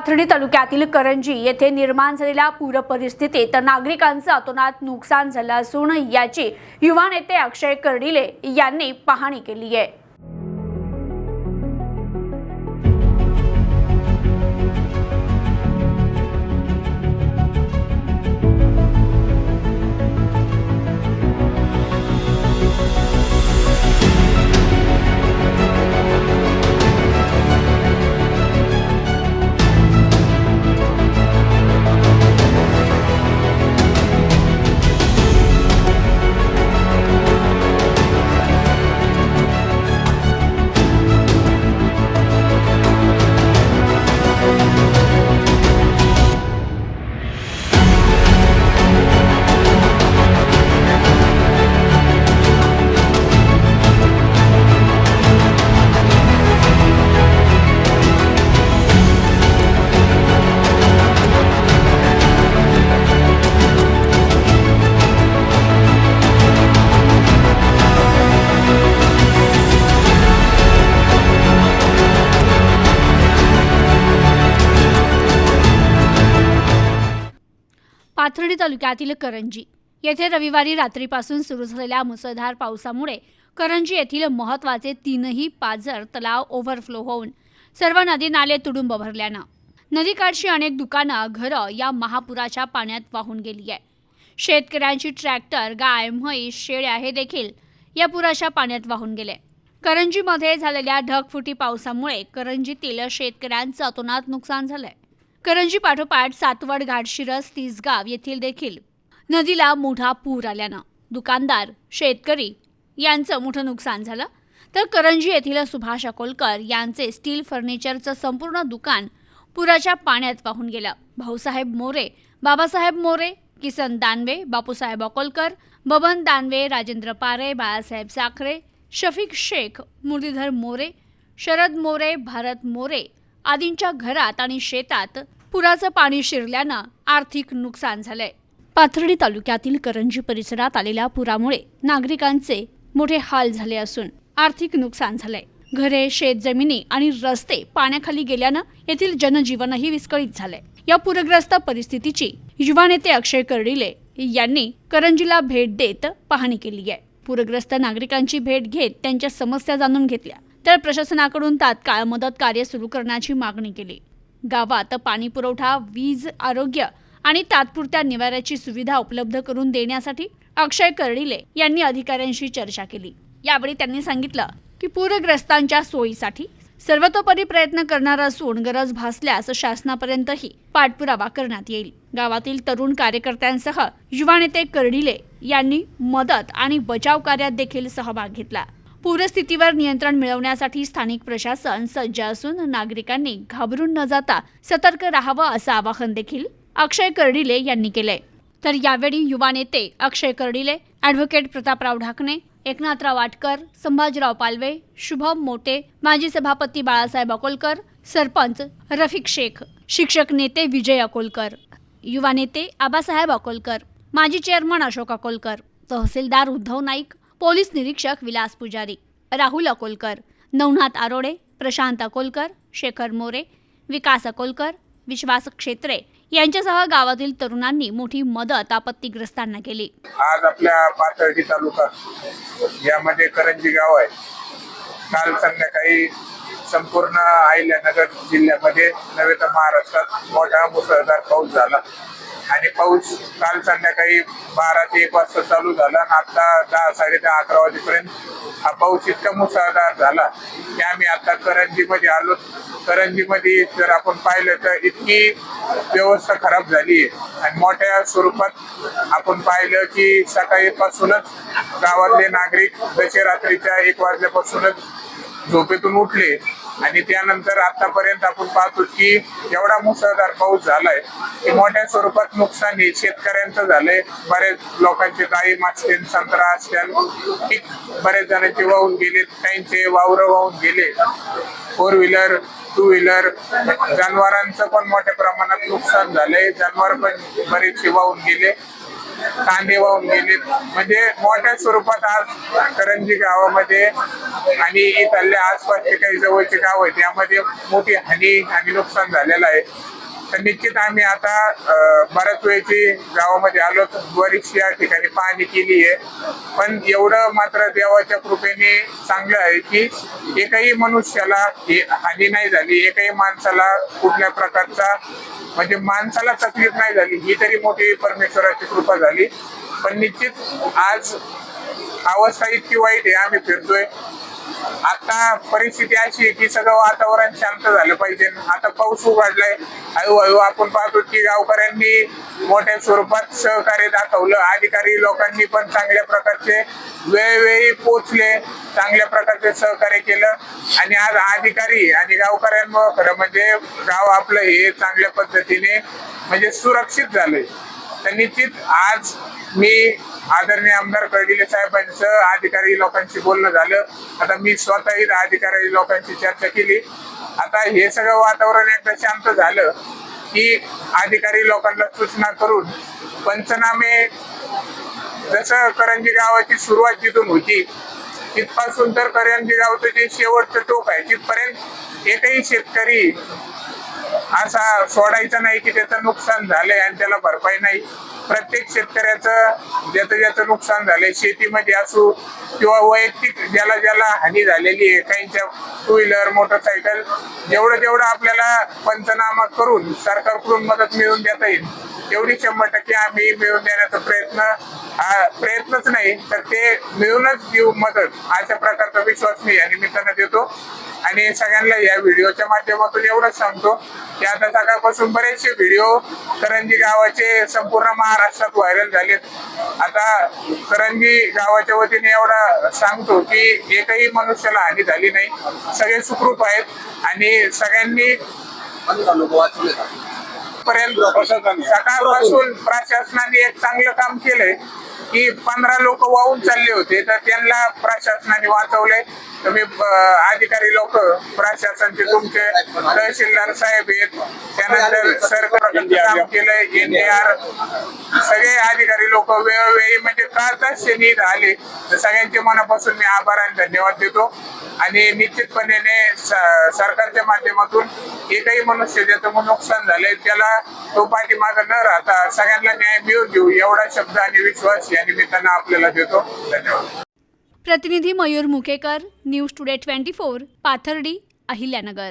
पाथर्डी तालुक्यातील करंजी येथे निर्माण झालेल्या पूर परिस्थितीत नागरिकांचं अतोनात नुकसान झालं असून याची युवा नेते अक्षय कर्डिले यांनी पाहणी केली आहे. पाथर्डी तालुक्यातील करंजी येथे रविवारी रात्रीपासून सुरू झालेल्या मुसळधार पावसामुळे करंजी येथील महत्त्वाचे तीनही पाझर तलाव ओव्हरफ्लो होऊन सर्व नदी नाले तुडुंब भरल्यानं नदीकाठची अनेक दुकानं घरं या महापुराच्या पाण्यात वाहून गेली आहे शेतकऱ्यांची ट्रॅक्टर गाय म्हैस शेळ्या हे देखील या पुराच्या पाण्यात वाहून गेले. करंजीमध्ये झालेल्या ढगफुटी पावसामुळे करंजीतील शेतकऱ्यांचं अतोनात नुकसान झालंय. करंजी पाठोपाठ सातवड घाटशिरस तिसगाव येथील देखील नदीला मोठा पूर आल्यानं दुकानदार शेतकरी यांचं मोठं नुकसान झालं. तर करंजी येथील सुभाष अकोलकर यांचे स्टील फर्निचरचं संपूर्ण दुकान पुराच्या पाण्यात वाहून गेलं. भाऊसाहेब मोरे बाबासाहेब मोरे किसन दानवे बापूसाहेब अकोलकर बबन दानवे राजेंद्र पारे बाळासाहेब साखरे शफिक शेख मुरलीधर मोरे शरद मोरे भारत मोरे आदींच्या घरात आणि शेतात पुराचं पाणी शिरल्यानं आर्थिक नुकसान झालंय. पाथर्डी तालुक्यातील करंजी परिसरात आलेल्या पुरामुळे नागरिकांचे मोठे हाल झाले असून आर्थिक नुकसान झालंय. घरे शेतजमिनी आणि रस्ते पाण्याखाली गेल्यानं येथील जनजीवनही विस्कळीत झालंय. या पूरग्रस्त परिस्थितीची युवा नेते अक्षय कर्डिले यांनी करंजीला भेट देत पाहणी केली आहे. पूरग्रस्त नागरिकांची भेट घेत त्यांच्या समस्या जाणून घेतल्या. तर प्रशासनाकडून तात्काळ मदत कार्य सुरू करण्याची मागणी केली. गावात पाणी पुरवठा वीज आरोग्य आणि तात्पुरत्या निवाऱ्याची सुविधा उपलब्ध करून देण्यासाठी अक्षय कर्डिले यांनी अधिकाऱ्यांशी चर्चा केली. यावेळी त्यांनी सांगितलं की पूरग्रस्तांच्या सोयीसाठी सर्वतोपरी प्रयत्न करणार असून गरज भासल्यास शासनापर्यंतही पाठपुरावा करण्यात येईल. गावातील तरुण कार्यकर्त्यांसह युवा नेते कर्डिले यांनी मदत आणि बचाव कार्यात देखील सहभाग घेतला. पूरस्थितीवर नियंत्रण मिळवण्यासाठी स्थानिक प्रशासन सज्ज असून नागरिकांनी घाबरून न जाता सतर्क राहावं असं आवाहन देखील अक्षय कर्डिले यांनी केलंय. तर यावेळी युवा नेते अक्षय कर्डिले ॲडव्होकेट प्रतापराव ढाकणे एकनाथराव वाटकर संभाजीराव पालवे शुभम मोटे माजी सभापती बाळासाहेब अकोलकर सरपंच रफिक शेख शिक्षक नेते विजय अकोलकर युवा नेते आबासाहेब अकोलकर माजी चेअरमन अशोक अकोलकर तहसीलदार उद्धव नाईक पोलीस निरीक्षक विलास पुजारी राहुल अकोलकर नवनाथ आरोडे प्रशांत अकोलकर शेखर मोरे विकास अकोलकर विश्वास क्षेत्रे यांच्यासह गावातील तरुणांनी मोठी मदत आपत्तीग्रस्तांना केली. आज आपल्या पाथर्डी तालुका यामध्ये करंजी गाव आहे. काल संध्याकाळी संपूर्ण अहिल्यानगर जिल्ह्यामध्ये नव्हे तर महाराष्ट्रात मोठा मुसळधार पाऊस झाला. आणि पाऊस काल संध्याकाळी बारा ते एक वाजता चालू झाला आणि आता दहा साडे दहा अकरा वाजेपर्यंत हा पाऊस इतका मुसळधार झाला की आम्ही आता करंजीमध्ये आलो. करंजीमध्ये जर आपण पाहिलं तर इतकी व्यवस्था खराब झाली आहे. आणि मोठ्या स्वरूपात आपण पाहिलं की सकाळीपासूनच गावातले नागरिक जसे रात्रीच्या एक वाजल्यापासूनच झोपेतून उठले आणि त्यानंतर आतापर्यंत आपण पाहतो की एवढा मुसळधार पाऊस झालाय की मोठ्या स्वरूपात नुकसान हे शेतकऱ्यांचं झालंय. बरेच लोकांचे गाई मागतील संत्रा असतील पीक बरेच जणांचे वाहून गेले काहींचे वावर वाहून गेले. फोर व्हीलर टू व्हीलर जनावरांचं पण मोठ्या प्रमाणात नुकसान झालंय. जनावर पण बरेचसे वाहून गेले. कांदे वाहून गेले म्हणजे मोठ्या स्वरूपात आज करंजी गावामध्ये आणि इथल्या आसपासचे काही जवळचे गाव आहेत यामध्ये मोठी हानी आणि नुकसान झालेलं आहे. तर निश्चित आम्ही आता बऱ्याच वेळची गावामध्ये आलो बरीचशी या ठिकाणी पाहणी केली आहे. पण एवढं मात्र देवाच्या कृपेने चांगलं आहे की एकही मनुष्याला हे हानी नाही झाली. एकही माणसाला कुठल्या प्रकारचा म्हणजे माणसाला तकलीफ नाही झाली. ही तरी मोठी परमेश्वराची कृपा झाली. पण निश्चित आज अवस्था इतकी वाईट आहे. आम्ही फिरतोय. आता परिस्थिती अशी आहे की सगळं वातावरण शांत झालं पाहिजे. आता पाऊस उघडलाय. हळूहळू आपण पाहतो की गावकऱ्यांनी मोठ्या स्वरूपात सहकार्य दाखवलं. अधिकारी लोकांनी पण चांगल्या प्रकारचे वेळोवेळी पोचले चांगल्या प्रकारचे सहकार्य केलं. आणि आज अधिकारी आणि गावकऱ्यांमुळे खरं म्हणजे गाव आपलं हे चांगल्या पद्धतीने म्हणजे सुरक्षित झालंय. तर निश्चित आज मी आदरणीय आमदार कळदिले साहेबांचं अधिकारी लोकांशी बोलणं झालं. आता मी स्वतःही अधिकारी लोकांशी चर्चा केली. आता हे सगळं वातावरण एकदा शांत झालं की अधिकारी लोकांना सूचना करून पंचनामे जसं करंजी गावाची सुरुवात जिथून होती तिथपासून तर करंजी गावचं जे शेवटचं टोक आहे तिथपर्यंत एकही शेतकरी असा सोडायचा नाही की त्याचं नुकसान झालंय आणि त्याला भरपाई नाही. प्रत्येक शेतकऱ्याचं ज्याचं ज्याचं नुकसान झालंय शेतीमध्ये असू किंवा वैयक्तिक ज्याला ज्याला हानी झालेली आहे काहींच्या टू व्हीलर मोटरसायकल जेवढं जेवढं आपल्याला पंचनामा करून सरकारकडून मदत मिळवून देता येईल एवढी शंभर टक्के आम्ही मिळवून देण्याचा प्रयत्न प्रयत्नच नाही तर ते मिळूनच देऊ मदत अशा प्रकारचा विश्वास मी या निमित्तानं देतो. आणि सगळ्यांना या व्हिडिओच्या माध्यमातून एवढंच सांगतो. की आता सकाळपासून बरेचसे व्हिडिओ करंजी गावाचे संपूर्ण महाराष्ट्रात व्हायरल झालेत. आता करंजी गावाच्या वतीने एवढा सांगतो की एकही मनुष्याला हानी झाली नाही. सगळे सुखरूप आहेत आणि सगळ्यांनी पर्यंत सकाळपासून प्रशासनाने एक चांगलं काम केलंय. की पंधरा लोक वाहून चालले होते तर त्यांना प्रशासनाने वाचवले तुम्ही अधिकारी लोक प्रशासनचे तुमचे तहसीलदार साहेब आहेत त्यानंतर काम केलंय एनडीआर सगळे अधिकारी लोक वेळोवेळी म्हणजे काळातच शनी आले तर सगळ्यांचे मनापासून मी आभार आणि धन्यवाद देतो. आणि निश्चितपणे सरकारच्या माध्यमातून एकही मनुष्य ज्याचं नुकसान झालंय त्याला तो पाठीमागं न राहता सगळ्यांना न्याय मिळून देऊ एवढा शब्द आणि विश्वास या निमित्तानं आपल्याला देतो. धन्यवाद. प्रतिनिधी Mayur Mukekar news today twenty four Pathardi Ahilyanagar.